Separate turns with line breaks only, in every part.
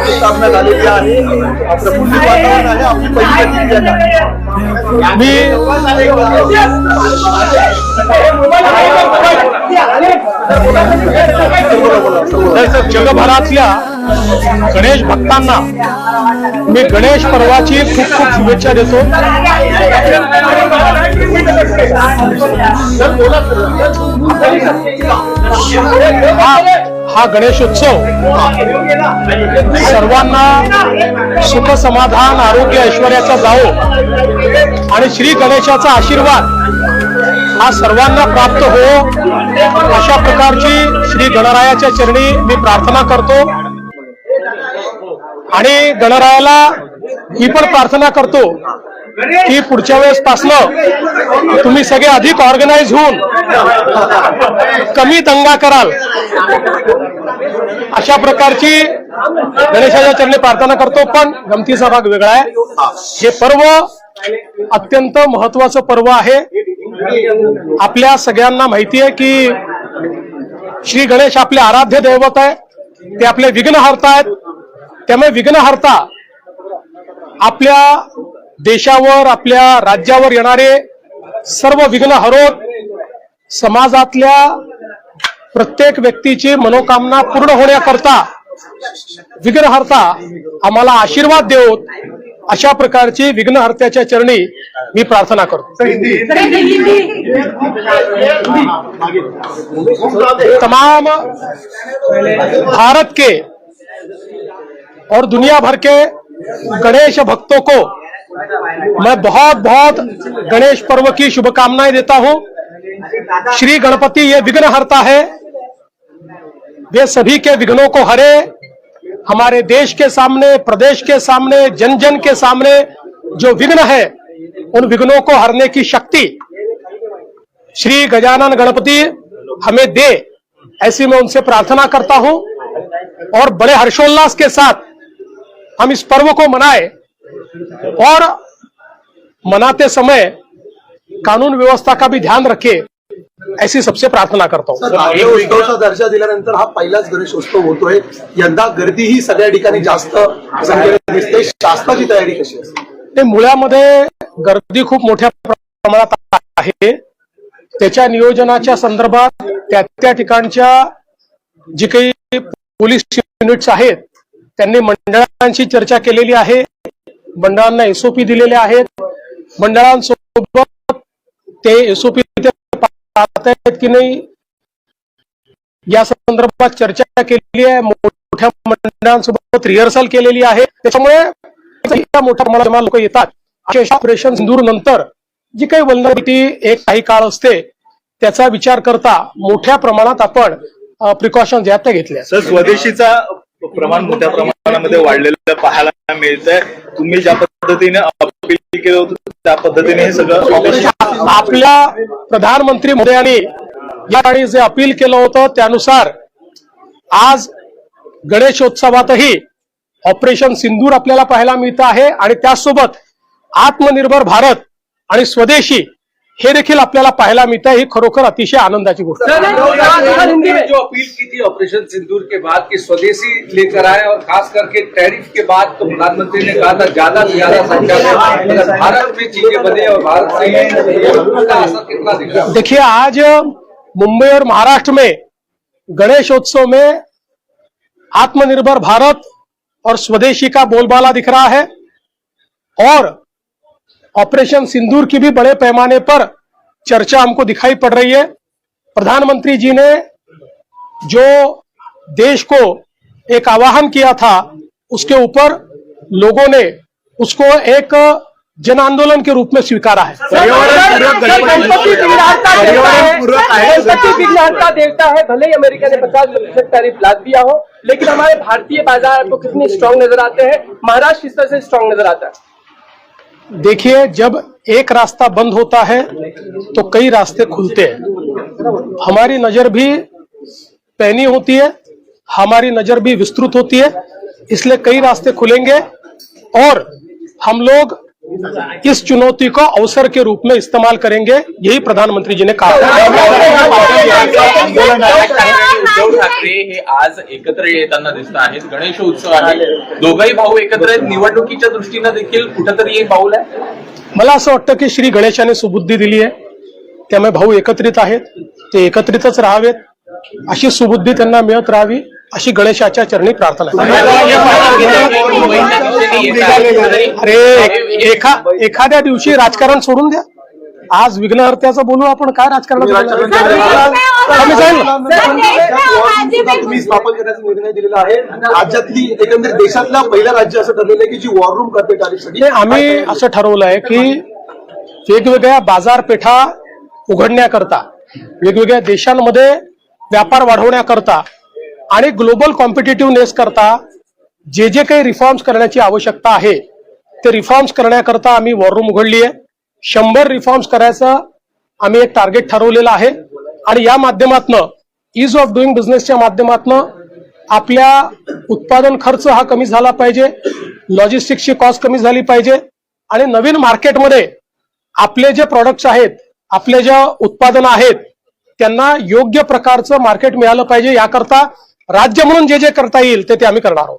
स्थापना झालेली आहे प्रफुल्लित वातावरण आहे आपली पहिली
मी जगभरातल्या गणेश भक्तांना मी गणेश पर्वाची खूप खूप शुभेच्छा देतो. हा गणेशोत्सव. सर्वांना सुख समाधान आरोग्य ऐश्वर्याचा जावो आणि श्री गणेशाचा आशीर्वाद हा सर्वांना प्राप्त हो. अशा प्रकारची श्री गणरायाच्या चरणी मी प्रार्थना करतो. आणि गणरायाला ही पण प्रार्थना करतो की पुढच्या वेळेस पासन तुम्ही सगळे अधिक ऑर्गनाइज होऊन कमी दंगा कराल. अशा प्रकारची गणेशाच्या चरणी प्रार्थना करतो पण गमतीचा भाग वेगळा आहे. हे पर्व अत्यंत महत्वाचं पर्व आहे. आपल्या सगळ्यांना माहिती आहे की श्री गणेश आपले आराध्य दैवत आहे ते आपले विघ्नहर्ता आहेत. त्यामुळे विघ्नहर्ता आपल्या देशावर आपल्या राज्यावर येणारे सर्व विघ्न हरोत समाजातल्या प्रत्येक व्यक्तीची मनोकामना पूर्ण होण्याकरता विघ्नहर्ता आम्हाला आशीर्वाद देऊत अशा प्रकारची विघ्नहर्त्याच्या चरणी मी प्रार्थना करतो. तमाम भारत के और दुनिया भर के गणेश भक्तों को मैं बहुत बहुत गणेश पर्व की शुभकामनाएँ देता हूँ। श्री गणपति ये विघ्न हरता है। वे सभी के विघ्नों को हरे। हमारे देश के सामने, प्रदेश के सामने जन जन के सामने जो विघ्न है, उन विघ्नों को हरने की शक्ति श्री गजानन गणपति हमें दे, ऐसी मैं उनसे प्रार्थना करता हूँ। और बड़े हर्षोल्लास के साथ हम इस पर्व को मनाए और मनाते समय कानून व्यवस्था का भी ध्यान रखे ऐसी सबसे प्रार्थना करता हूं।
उत्सवाचा दर्जा दिल्यानंतर हा पहिलाच गणेशोत्सव होतोय. यंदा गर्दी ही सगळ्या ठिकाणी जास्त दिसते. शासनाची तयारी कशी असते
ते मुळामध्ये गर्दी खूप मोठ्या प्रमाणात आहे. त्याच्या नियोजनाच्या संदर्भात त्या त्या ठिकाणच्या जी काही पोलीस युनिट्स आहेत त्यांनी मंडळांशी चर्चा केलेली आहे. मंडळांना एसओपी दिलेले आहेत. मंडळांसोबत ते एसओपी पाहतायत की नाही या संदर्भात चर्चा केलेली आहे. मोठ्या मंडळांसोबत रिहर्सल केलेली आहे. त्याच्यामुळे मोठ्या प्रमाणात लोक येतात. अशा ऑपरेशन सिंदूर नंतर जी काही वल्नरिटी एक काही काळ असते त्याचा विचार करता मोठ्या प्रमाणात आपण प्रिकॉशन ज्या त्या घेतल्या.
सर स्वदेशीचा प्रमाण मोठ्या प्रमाणामध्ये वाढलेलं पाहायला मिळतंय. तुम्ही ज्या पद्धतीने अपील केलं होतं त्या पद्धतीने हे सगळं
आपल्या प्रधानमंत्री मोदयांनी या ठिकाणी जे अपील केलं होतं त्यानुसार आज गणेशोत्सवातही ऑपरेशन सिंदूर आपल्याला पाहायला मिळतं आहे. आणि त्याचसोबत आत्मनिर्भर भारत आणि स्वदेशी हे देखील आपल्याला पाहायला मिळतं ही खरोखर अतिशय आनंदाची गोष्ट
जो अपील की थी ऑपरेशन सिंदूर के बाद कि स्वदेशी लेकर आए और खास करके टैरिफ के बाद तो प्रधानमंत्री ने कहा था ज़्यादा से ज़्यादा संख्या में भारत में चीज़ें बने और भारत से असर कितना दिखा
देखिए आज मुंबई और महाराष्ट्र में गणेशोत्सव में आत्मनिर्भर भारत और स्वदेशी का बोलबाला दिख रहा है और ऑपरेशन सिंदूर की भी बड़े पैमाने पर चर्चा हमको दिखाई पड़ रही है। प्रधानमंत्री जी ने जो देश को एक आह्वान किया था उसके ऊपर लोगों ने उसको एक जन आंदोलन के रूप में स्वीकारा है।
गणपति विघ्नहर्ता देवता है। देवता है। भले ही अमेरिका ने पचास प्रतिशत टैरिफ लाद दिया हो लेकिन हमारे भारतीय बाज़ार आपको कितने स्ट्रांग नज़र आते हैं? महाराष्ट्र किस तरह से स्ट्रांग नज़र आता है।
देखिए, जब एक रास्ता बंद होता है तो कई रास्ते खुलते हैं। हमारी नज़र भी पैनी होती है, हमारी नज़र भी विस्तृत होती है, इसलिए कई रास्ते खुलेंगे और हम लोग इस चुनौती को अवसर के रूप में इस्तेमाल करेंगे, यही प्रधानमंत्री जी ने कहा।
उद्धव ठाकरे हे आज एकत्र येताना दिसत आहेत. गणेशोत्सव आहे. दोघही भाऊ एकत्र आहेत. निवडणुकीच्या दृष्टीनं देखील कुठंतरी एक पाऊल आहे?
मला असं वाटतं की श्री गणेशाने सुबुद्धी दिली आहे. त्यामुळे भाऊ एकत्रित आहेत. ते एकत्रितच राहावेत. अशी सुबुद्धी त्यांना मिळत राहावी अशी गणेशाच्या चरणी प्रार्थना आहे. अरे एखा एखाद्या दिवशी राजकारण सोडून द्या. आज विघ्नहर्त्याचं बोलू आपण काय राजकारण कमी जाईल ना
तुम्ही स्थापन करण्याचा निर्णय दिलेला आहे. राज्यातली एकंदरीत देशातला पहिलं राज्य असं ठरलेलं आहे की जी वॉर रूम करते
नाही, आम्ही असं ठरवलं आहे की वेगवेगळ्या बाजारपेठा उघडण्याकरता वेगवेगळ्या देशांमध्ये व्यापार वाढवण्याकरता आणि ग्लोबल कॉम्पिटेटिव्हनेस करता जे जे काही रिफॉर्म्स करण्याची आवश्यकता आहे ते रिफॉर्म्स करण्याकरता आम्ही वॉर रूम उघडली आहे. शंभर रिफॉर्म्स करायचं आम्ही एक टार्गेट ठरवलेलं आहे. आणि या माध्यमातनं इज ऑफ डुईंग बिझनेसच्या माध्यमातनं आपल्या उत्पादन खर्च हा कमी झाला पाहिजे लॉजिस्टिक्सची कॉस्ट कमी झाली पाहिजे. आणि नवीन मार्केटमध्ये आपले जे प्रॉडक्ट्स आहेत आपले जे उत्पादनं आहेत त्यांना योग्य प्रकारचं मार्केट मिळालं पाहिजे. याकरता राज्य म्हणून जे जे करता येईल ते ते आम्ही करणार आहोत.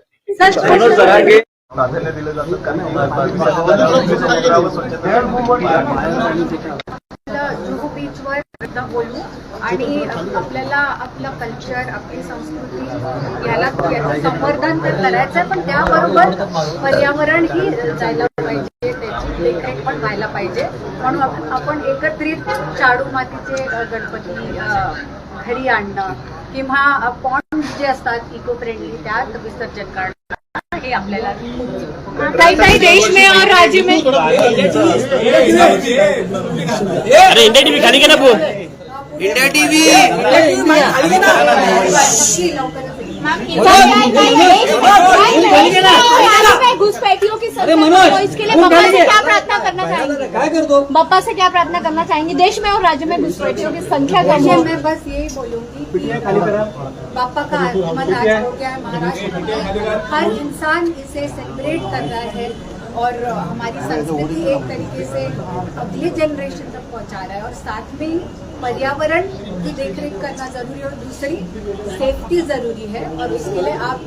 जुहू बीचवर एकदा बोलू. आणि आपल्याला आपलं कल्चर आपली संस्कृती याला याचं संवर्धन तर करायचं आहे पण त्याबरोबर पर्यावरणही जायला पाहिजे त्याची देखरेख पण व्हायला पाहिजे. म्हणून आपण- आपण एकत्रित शाडू मातीचे गणपती घरी आणणं किंवा पॉन्ड जे असतात इको फ्रेंडली त्यात विसर्जन करणं. हे आपल्याला.
कई कई देश में और राज्य में.
अरे इंडिया टीव्ही खाली गेला बोल.
घुसपैठियों की संख्या तो इसके लिए बप्पा से क्या प्रार्थना करना चाहेंगे? बप्पा से क्या प्रार्थना करना चाहेंगे? देश में और राज्य में घुसपैठियों की संख्या कम हो।
मैं बस यही बोलूँगी कि पापा का आगमन आज हो गया है महाराष्ट्र में हर इंसान इसे सेलिब्रेट कर रहा है और हमारी संस्कृति एक तरीके से अगले जनरेशन तक पहुँचा रहा है और साथ में ही पर्यावरण की देखरेख करना ज़रूरी है और दूसरी सेफ्टी ज़रूरी है और उसके लिए आप